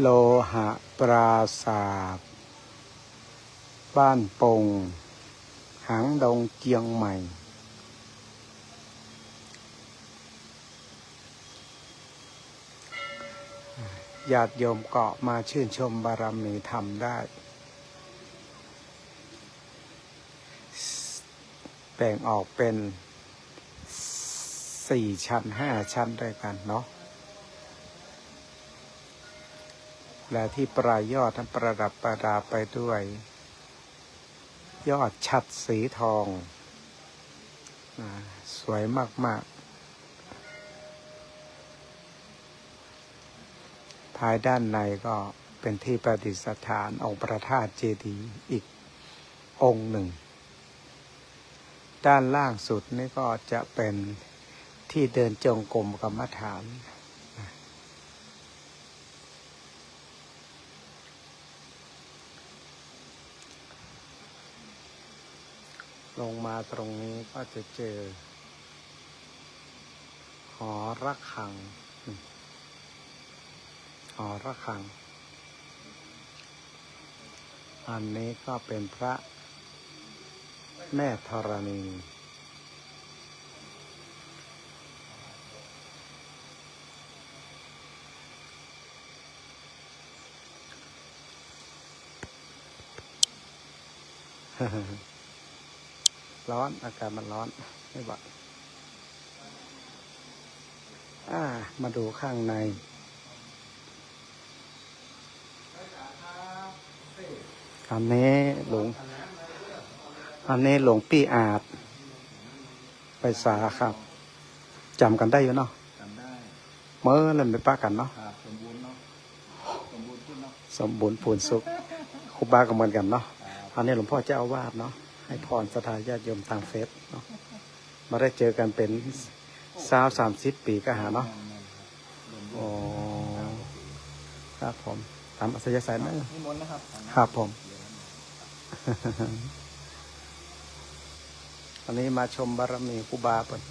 โลหะปราศาสบ้านปง หางดงเจียงใหม่ ญาติโยมเกาะมาชื่นชมบารมีธรรมได้ แบ่งออกเป็นสี่ชั้นห้าชั้นด้วยกันเนาะ และที่ปลายยอดนั้นประดับประดาไปด้วย ยอดชัดสีทองสวยมาก ๆ ภายด้านในก็เป็นที่ประดิษฐานองค์พระธาตุเจดีย์อีกองค์หนึ่ง ด้านล่างสุดนี่ก็จะเป็นที่เดินจงกรมกรรมฐาน ลงมาตรงนี้ก็จะเจอ หอระฆัง หอระฆัง อันนี้ก็เป็นพระแม่ธรณี ร้อนอากาศมันร้อนไม่ไหวอ่า มาดูข้างในอันนี้หลวงอันนี้หลวงพี่อาจ ไปสาครับจำกันได้อยู่เนาะจำได้เมื่อเล่นไปป้ากันเนาะครับสมบูรณ์เนาะสมบูรณ์ขึ้นเนาะสมบูรณ์พูนสุขครูบาก็เหมือนกันเนาะครับอันนี้หลวงพ่อเจ้าอาวาสเนาะ ให้พรสถานญาติโยมทางเฟซเนาะมาได้เจอกันเป็นสาวสามสิบปีก็หาเนาะรวมโอ้ครับผมตามอัธยาศัยนะๆนิมนต์นะครับครับผม อันนี้มาชมบารมีครูบาเปิด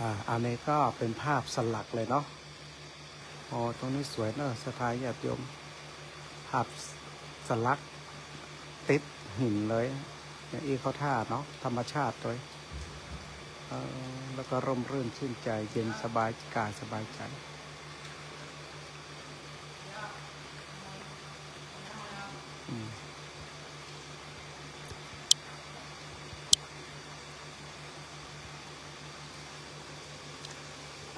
อ่าอันนี้ก็เป็นภาพสลักเลยเนาะอ๋อตรงนี้สวยเนอะสถานญาติโยมภาพสลักติดหินเลยอย่างอีเขาท่าเนาะธรรมชาติเลยเแล้วก็ร่มรื่นชื่นใจเย็นสบายกายสบายใจอืม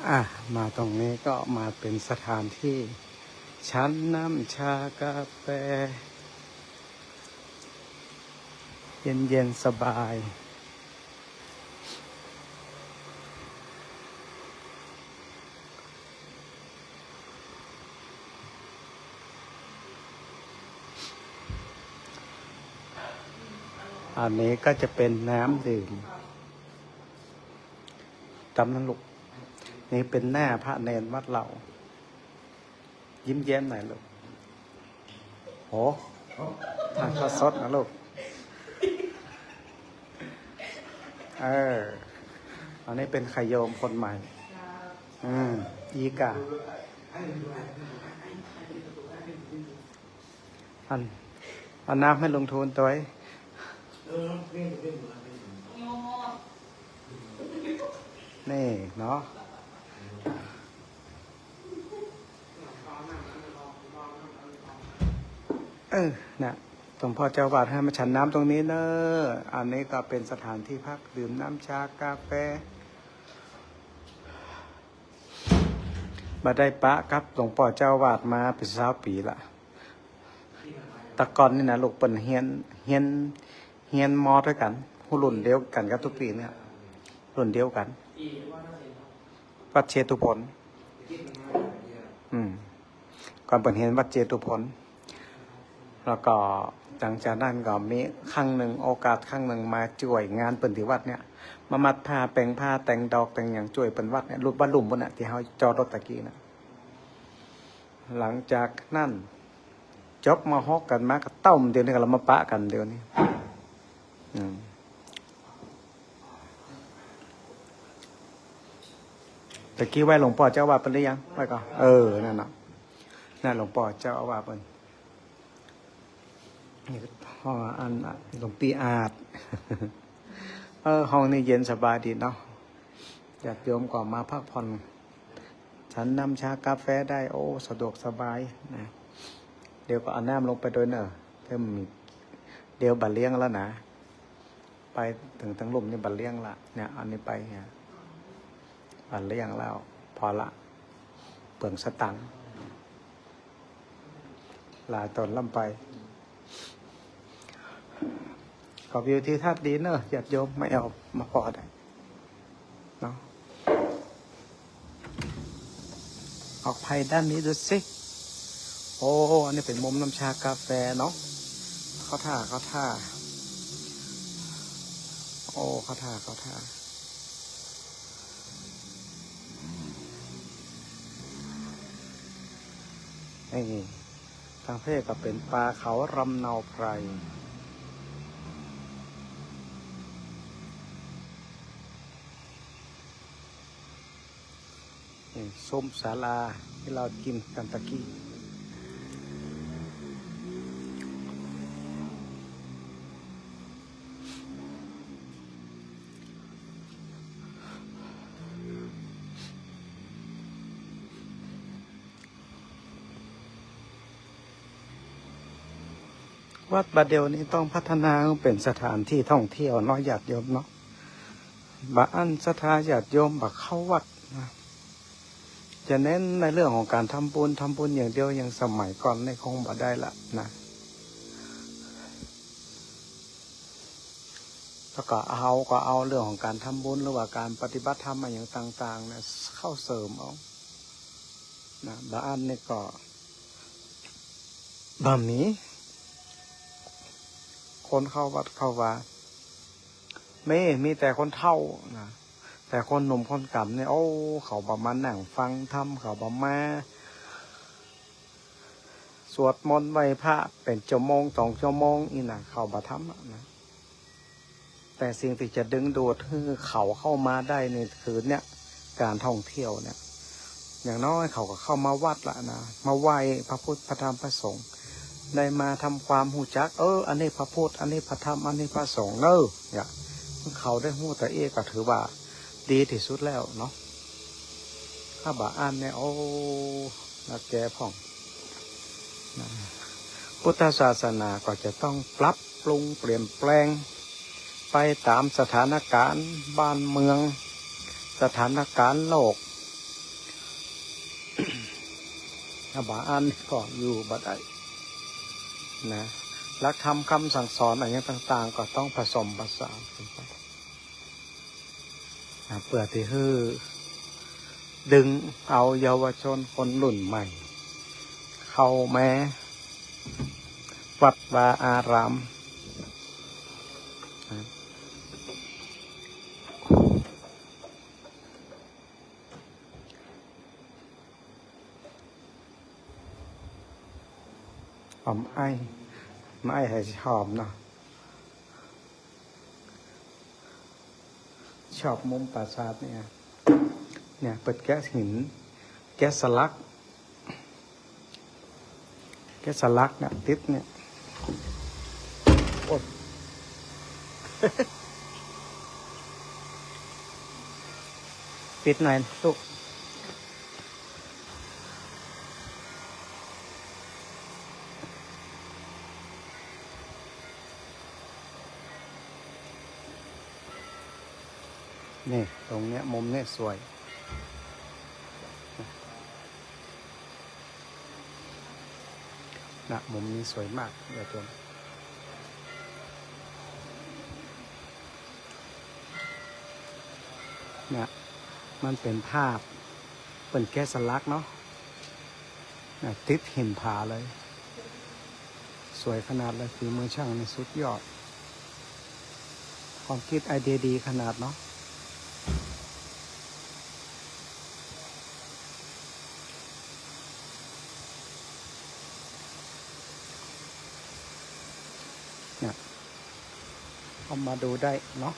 อะ มาตรงนี้ก็มาเป็นสถานที่ ชั้นน้ำชากาแฟ เย็นเย็นๆสบาย อันนี้ก็จะเป็นน้ำดื่มจำนั้นลูก นี่เป็นหน้าพระเนนวัดเรา ยิ้มแย้มหน่อยลูกโหทานข้าวสดนะลูก เออ อันนี้เป็นขยโยมคนใหม่ อืมอีกาอันเอาน้ำให้ลงทุนตัวเองนี่เนาะ เออนะหลวงพ่อเจ้าวาดให้มาฉันน้ำตรงนี้เนอะอันนี้ก็เป็นสถานที่พักดื่มน้ำชากาแฟมาได้ปะครับหลวงพ่อเจ้าวาดมาเป็นสาวปีละตะกอนนี่นะลูกเป็นเฮียนเฮียนเฮียนมอด้วยกันผู้รุ่นเดียวกันกับทุกปีเนี่ยรุ่นเดียวกันวัดเชตุพนอืมก่อนเป็นเฮียนวัดเชตุพน แล้วก็หลังจากนั้นก็มีครั้งหนึ่งโอกาสครั้งหนึ่งมาช่วยงานเปิ่นที่วัดเนี่ยมามัดผ้าแปลงผ้าแต่งดอกแต่งอย่างช่วยเปิ่นวัดเนี่ยรูปบ้านหลุมบนน่ะที่เขาจอรถตะกี้นะหลังจากนั้นจบมาฮอกกันมาก็ต้มเดี๋ยวนี้ก็เรามาปะกันเดี๋ยวนี้ตะกี้ไหว้หลวงพ่อเจ้าอาว่าสเป็นหรือยังไหว้ก่อนเออนั่นน่ะนั่นหลวงพ่อเจ้าอาวาสเป็น นี่ห้องอันหลวงปีอาจเออห้องนี้เย็นสบายดีเนาะญาติโยมก็มาพักผ่อน ฉันนำชากาแฟได้โอ้ สะดวกสบายนะ เดี๋ยวก็เอาน้ำลงไปโดวยเนอะเพิ่มอีกเดี๋ยวบัตรเลี้ยงแล้วนะ ไปถึงทั้งลุ่มนี่บัตรเลี้ยงละเนี่ยอันนี้ไปเนี่ยบัตรเลี้ยงแล้ว พอละ เปลืองสตังค์ลาตนล่ำไป ขอวิวที่ทัดดีเนอะหยัดโยมไม่เอามาพอได้เนาะออกภัยด้านนี้ดูสิ โอ้อันนี้เป็นมุมน้ำชากาแฟเนาะเขาท่าเขาท่า โอ้เขาท่าเขาท่านี่ทางเพศก็เป็นปลาเขารำเนาไพร ส้มสาลาที่เรากินกันตะกี้วัดบาเดลนี้ต้องพัฒนาเป็นสถานที่ท่องเที่ยวน้อยหยาดโยมเนาะบาอันสถานหยาดโยมบาเข้าวัดนะ จะเน้นในเรื่องของการทำบุญทำบุญอย่างเดียวอย่างสมัยก่อนในคงบ่ได้ละนะแล้วก็เอาก็เอาเรื่องของการทำบุญหรือว่าการปฏิบัติธรรมอะไรอย่างต่างๆนะเข้าเสริมเอานะบาอันนี่ก็บะหมี่คนเข้าวัดเข้าว่าไม่มีแต่คนเท่านะ แต่คนหนุ่มคนกำเนี่ยโอ้เขาประมาณหนังฟังธรรมเขาประมาสวดมนต์ไหว้พระเป็นชั่วโมงสองชั่วโมงอีน่ะ เขาบะทำนะแต่สิ่งที่จะดึงดูดให้เขาเข้ามาได้ในคือเนี่ยการท่องเที่ยวเนี่ย อย่างน้อยเขาก็เข้ามาวัดละนะมาไหว้พระพุทธพระธรรมพระสงฆ์ได้มาทำความหูจัก เออ อันนี้พระพุทธอันนี้พระธรรมอันนี้พระสงฆ์เนอะเนี่ยเขาได้หูแต่เอกก็ถือว่า ดีที่สุดแล้วเนาะถ้าบาอ่านเนี่ยโอ้นักแกพ่องพุทธศาสนาก็จะต้องปรับปรุงเปลี่ยนแปลง ไปตามสถานการณ์บ้านเมือง สถานการณ์โลกถ้าบาอ่านก็อยู่บ่ได้นะหลักธรรมคำสั่งสอนอะไรต่าง ๆ ก็ต้องผสมผสานกันไป เพื่อที่ฮือดึงเอาเยาวชนคนรุ่นใหม่ เข้าแม้วัดวาอารามอมไอ้ไม่ให้ชอบเนาะ ชอบมุมปราสาทเนี่ย เนี่ย เปิดแก๊สหิน แก๊สสลัก แก๊สสลักเนี่ยติดเนี่ยอดปิดหน่อยลูก นี่ตรงเนี้ยมุมเนี้ยสวย นะมุมนี้สวยมากเดี๋ยวตัวเนี่ยมันเป็นภาพเป็นแกสลักเนาะนะติดหินผาเลย สวยขนาดเลยฝีมือช่างในสุดยอด ความคิดไอเดียดีขนาดเนาะ เนี่ยเอา มาดูได้เนาะ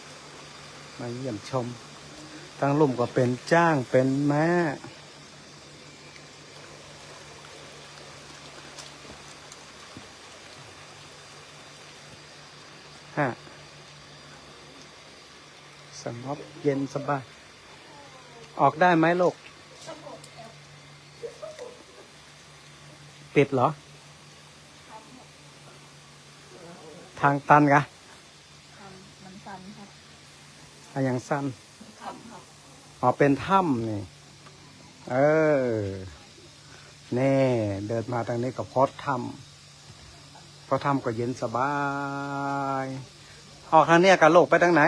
มาเยี่ยมชมตั้งลุ่มก็เป็นจ้างเป็นแม่ฮะสงบเย็นสบาย ออกได้ไหมลูก ปิดเหรอ ทางตันกะ มันสั่นครับ อะอย่างสั้นขับครับอ๋อเป็นถ้ำนี่ เออ แน่ เดินมาทางนี้ก็พอดถ้ำพอถ้ำก็เย็นสบายออกทางเนี้ยกับโลกไปทางไหน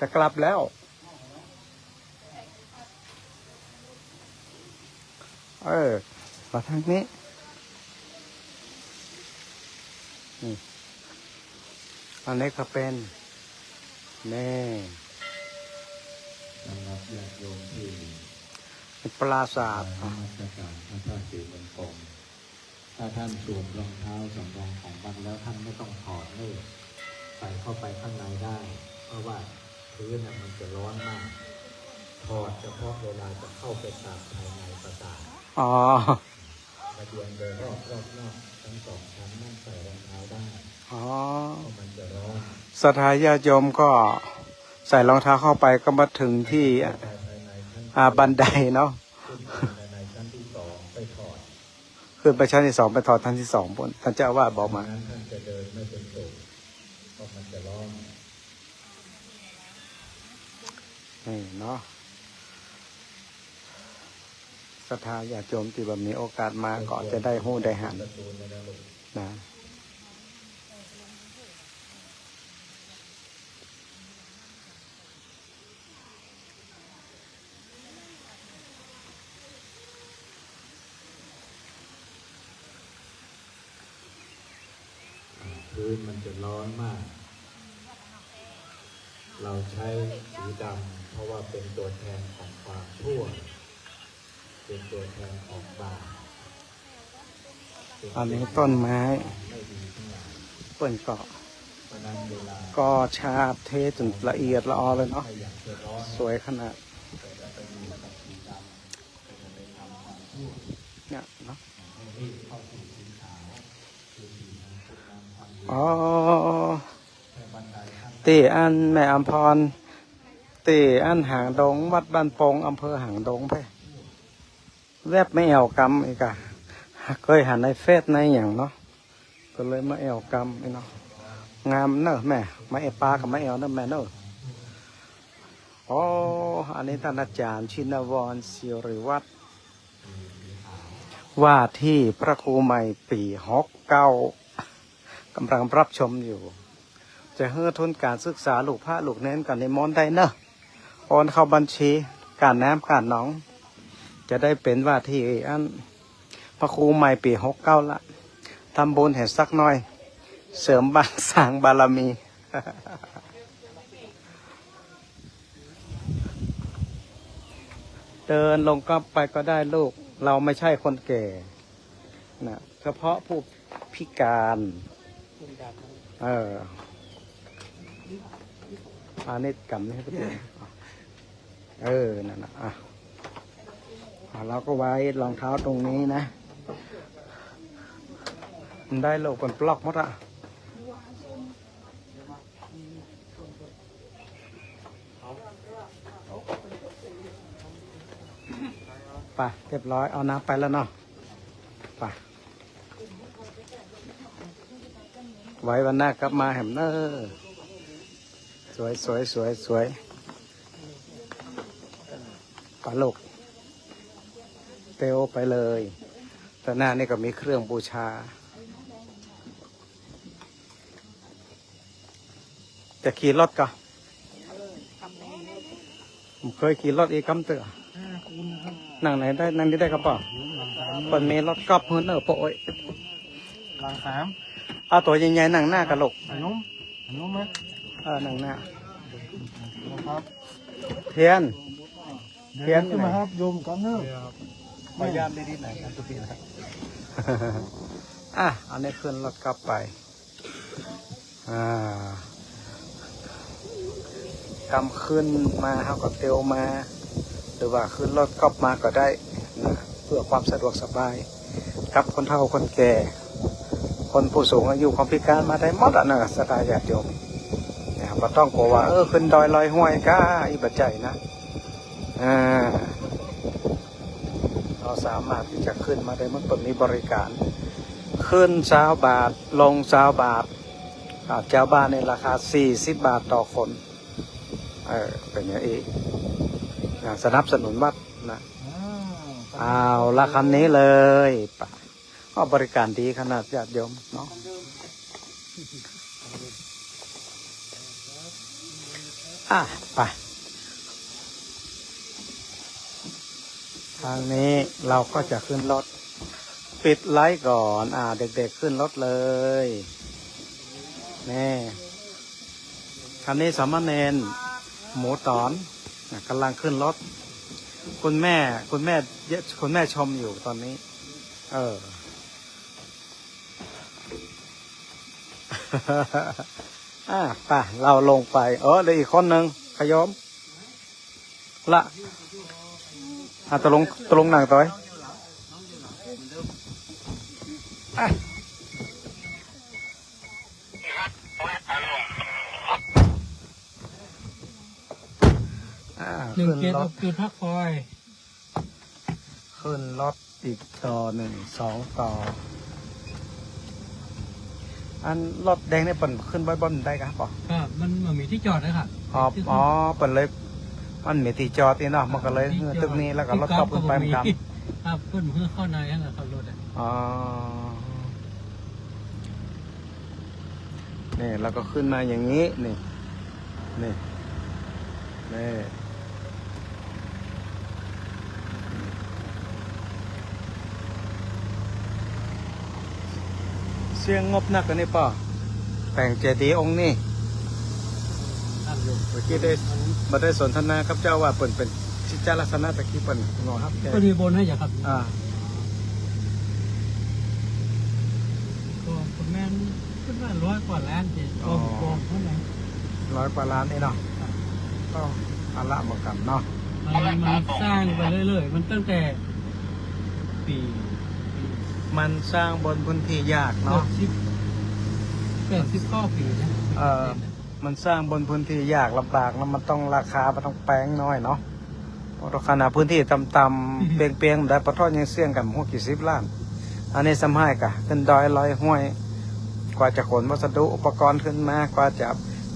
จะกลับแล้ว เออมาทางนี้ นี่ อันนี้ก็เป็น แน่สำหรับญาติโยมที่เป็นปราสาทนมัสการพระธาตุสีเมืองคงถ้าท่านสวมรองเท้าสำรองของมันแล้วท่านไม่ต้องถอดเลยใส่เข้าไปข้างในได้ เพราะว่าพื้นน่ะมันจะร้อนมาก ถอดเฉพาะเวลาจะเข้าไปกราบภายในปราสาทอ๋อ มาเดินโดยรอบรอบนอกทั้งสองชั้นนั่งใส่รองเท้าได้อ๋อเพราะมันจะร้อนสถาญาติโยมก็ใส่รองเท้าเข้าไปก็มาถึงที่ไปภายในชั้นอ่าบันไดเนาะขึ้นไปภายในชั้นที่สองไปถอดขึ้นไปชั้นที่สองไปถอดชั้นที่สองบนท่านเจ้าอาว่าสบอกมานั้นท่านจะเดินไม่เป็นสุขเพราะมันจะร้อนนี่เนาะ สถาญาติโยมที่แบบมีโอกาสมาก็จะได้หู้ได้หันนนรกนะพื้นมันจะร้อนมาก เราใช้สีดำเพราะว่าเป็นตัวแทนของความชั่ว เป็นตัวแทนของบาปเป็อันนี้ต้นไม้ไม่ดีทั้งหลายเปิ่นเกาะเพราะนั้นเวลาก็ชาบเทจนละเอียดละออเลยเนาะถ้าอยากจะร้อนสวยขนาดก็จะไปอยู่กับสีดำก็จะไปทำความชั่วเนี่ยเนาะให้รีบเข้าสู่สีขาวคือสีน้ำพุน้ำความเย็นอ๋อแค่บันไดขั้นตีอันแม่อัมพรตีอันหางดง วัดบ้านโปงอำเภอหางดงไป แวบไม่แอวกำอีกอะเคยหันในเฟซในอย่างเนาะก็เลยมาแอวกำไอ้เนาะงามเนอะแม่มาเอปลากับมาแอวเนอะแม่เนอะอ๋ออันนี้ท่านอาจารย์ชินวรศิริวัตรว่าที่พระครูใหม่ปีฮอกเก้ากำลังรับชมอยู่ จะเฮือทุนการศึกษาลูกพระลูกเน้นกันในมอนได้เนอะโอนเข้าบัญชี การน้ำการหนอง จะได้เป็นว่าที่อันพระครูใหม่ปีหกเก้าละทำบุญเห็นสักหน่อย เสริมบางสร้างบารมี เดินลงก็ไปก็ได้ลูก เราไม่ใช่คนแก่นะเฉพาะผู้พิการ เอออันนี้กำนี่ให้ไปดูเออ นั่นนะอะ เราก็ไว้รองเท้าตรงนี้นะมันได้โลกเป็นปลอกหมดอะไปเรียบร้อยเอาน้ำไปแล้วเนาะไปไว้วันหน้ากลับมาแหมเนอร์สวยสวยสวยสวยปลาโลก เตวไปเลยแต่หน้านี่ก็มีเครื่องบูชา จะขี่รถก็ผมเคยขี่รถอีกคำเตือนั่งไหนได้ นั่งนี่ได้ครับป่ะเปิดเมรถกอบเฮินเนอร์โปะโอ้ยหลังสามเอาตัวใหญ่ๆนั่งหน้ากระโหลกขนมขนมไหมเออนั่งหน้านะครับเทียนเขียนขึ้นมาครับโยมก่อนเนอะ พยายามดีๆหน่อยครับทุกทีนะครับอะอันนี้ขึ้นรถกลับไป อ่ากำขึ้นมาเขาก็เตียวมา หรือว่าขึ้นรถกอบมาก็ได้นะเพื่อความสะดวกสบาย กับคนเฒ่าคนแก่ คนผู้สูงอายุความพิการมาได้หมดอะนะสไตล์ญาติโยมนะครับบ่ต้องกลัวว่าเออขึ้นดอยลอยห้วยก้าอีบัจใจนะอ่า เราสามารถที่จะขึ้นมาได้มันเปิดมีบริการ ขึ้นเช้าบาทลงเช้าบาทอ่าเจ้าบ้านในราคา 40 บาทต่อคนเออเป็นอย่างนี้อ่าสนับสนุนวัดนะอ้าวเอาละคันนี้เลยปะก็บริการดีขนาดญาติโยมเนาะอะไป ทางนี้เราก็จะขึ้นรถ ปิดไลท์ก่อน อ่า เด็กๆขึ้นรถเลยนี่คันนี้สามเณรหมูตอนกำลังขึ้นรถ คุณแม่ คุณแม่เยอะคุณแม่ชมอยู่ตอนนี้ เออ อะไปเราลงไป เออเหลยอีกคนหนึ่งขยม ละ อะตกลงตกลงหนังต่อยอะอะหนึ่งขึ้นเจ็ดรเอาถคือพักคอยขึ้นรถอีกต่อหนึ่งสองต่อ อันรถแดงเนี่ยเปิ่นขึ้นบ่อยๆได้ครับป่ะก็มันมันมีที่จอดนะครับ อ๋ออ๋อเปิ่นเลย มันมีที่จอดนี่เนาะมันก็เลยเออตึกนี้แล้วก็รถขับขึ้นไปเหมือนกันครับเพื่อนเพื่อเข้าในนั่นแหละครับรถอะอ๋อนี่แล้วก็ขึ้นมาอย่างนี้นี่นี่นี่เสียงงบนักกันนี่ป่ะแต่งเจดีย์องค์นี่ครับ อยู่เมื่อกี้ได้มาได้สนทนาครับเจ้าว่าเปิ่นเป็นชิจาลักษณะตะกี้เปิ่นงอครับแกก็มีบนให้อย่าครับอ่าก็คุณแม่นขึ้นมาร้อยกว่าล้านเจ็ดกองกองเท่าไหร่ร้อยกว่าล้านนี่เนาะก็อาละเหมือนกันเนาะมันมันสร้างไปเรื่อยๆ มันตั้งแต่ปี มันสร้างบนพื้นที่ยากเนาะเนาะสิบแปดสิบข้อปีนะเออ มันสร้างบนพื้นที่ยากลำบากแล้วมันต้องราคามันต้องแพงน้อยเนาะเพราะขนาดพื้นที่ต่ำๆเปียงๆได้ปะทอดยังเสี่ยงกันหัวกี่สิบล้าน อันนี้สำให้กะขึ้นดอยลอยห้วย กว่าจะขนวัสดุอุปกรณ์ขึ้นมากว่าจะ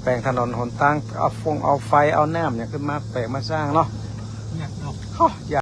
แปลงถนนหนทางเอาฟงเอาไฟเอาน้ำเนี่ยขึ้นมาแปลงมาสร้างเนาะอยากดอกโอ้ยาก